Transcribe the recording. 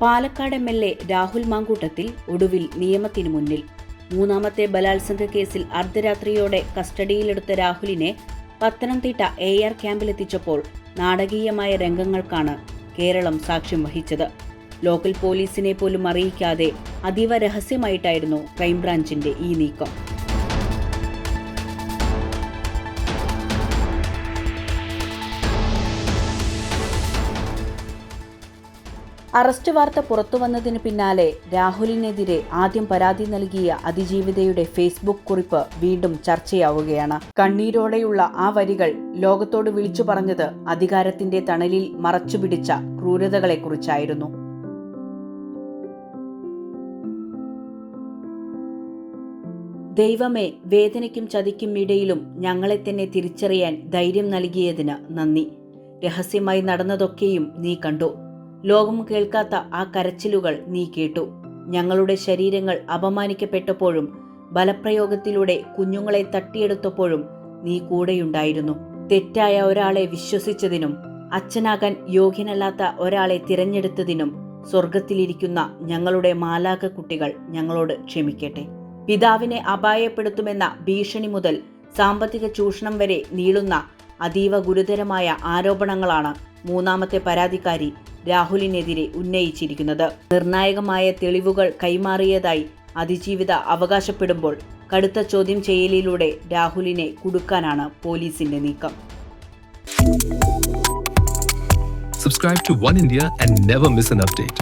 Palakkad M L A Rahul Mamkootathil ഒടുവിൽ നിയമത്തിനു മുന്നിൽ. മൂന്നാമത്തെ ബലാത്സംഗ കേസിൽ അർദ്ധരാത്രിയോടെ കസ്റ്റഡിയിലെടുത്ത രാഹുലിനെ പത്തനംതിട്ട എ ആർ ക്യാമ്പിലെത്തിച്ചപ്പോൾ നാടകീയമായ രംഗങ്ങൾക്കാണ് കേരളം സാക്ഷ്യം വഹിച്ചത്. ലോക്കൽ പോലീസിനെ പോലും അറിയിക്കാതെ അതീവ രഹസ്യമായിട്ടായിരുന്നു ക്രൈംബ്രാഞ്ചിന്റെ ഈ നീക്കം. അറസ്റ്റ് വാർത്ത പുറത്തുവന്നതിന് പിന്നാലെ രാഹുലിനെതിരെ ആദ്യം പരാതി നൽകിയ അതിജീവിതയുടെ ഫേസ്ബുക്ക് കുറിപ്പ് വീണ്ടും ചർച്ചയാവുകയാണ്. കണ്ണീരോടെയുള്ള ആ വരികൾ ലോകത്തോട് വിളിച്ചു പറഞ്ഞത് അധികാരത്തിന്റെ തണലിൽ മറച്ചുപിടിച്ച ക്രൂരതകളെക്കുറിച്ചായിരുന്നു. ദൈവമേ വേദനയ്ക്കും ചതിക്കും ഇടയിലും ഞങ്ങളെ തന്നെ തിരിച്ചറിയാൻ ധൈര്യം നൽകിയതിന് നന്ദി. രഹസ്യമായി നടന്നതൊക്കെയും നീ കണ്ടു. ലോകം കേൾക്കാത്ത ആ കരച്ചിലുകൾ നീ കേട്ടു. ഞങ്ങളുടെ ശരീരങ്ങൾ അപമാനിക്കപ്പെട്ടപ്പോഴും ബലപ്രയോഗത്തിലൂടെ കുഞ്ഞുങ്ങളെ തട്ടിയെടുത്തപ്പോഴും നീ കൂടെയുണ്ടായിരുന്നു. തെറ്റായ ഒരാളെ വിശ്വസിച്ചതിനും അച്ഛനാകാൻ യോഗ്യനല്ലാത്ത ഒരാളെ തിരഞ്ഞെടുത്തതിനും സ്വർഗത്തിലിരിക്കുന്ന ഞങ്ങളുടെ മാലാക കുട്ടികൾ ഞങ്ങളോട് ക്ഷമിക്കട്ടെ. പിതാവിനെ അപായപ്പെടുത്തുമെന്ന ഭീഷണി മുതൽ സാമ്പത്തിക ചൂഷണം വരെ നീളുന്ന അതീവ ഗുരുതരമായ ആരോപണങ്ങളാണ് മൂന്നാമത്തെ പരാതിക്കാരി രാഹുലിനെതിരെ ഉന്നയിച്ചിരിക്കുന്നത് നിർണായകമായ തെളിവുകൾ കൈമാറിയതായി അതിജീവിത അവകാശപ്പെടുമ്പോൾ കടുത്ത ചോദ്യം ചെയ്യലിലൂടെ രാഹുലിനെ കുടുക്കാനാണ് പോലീസിന്റെ നീക്കം Subscribe to One India and never miss an update.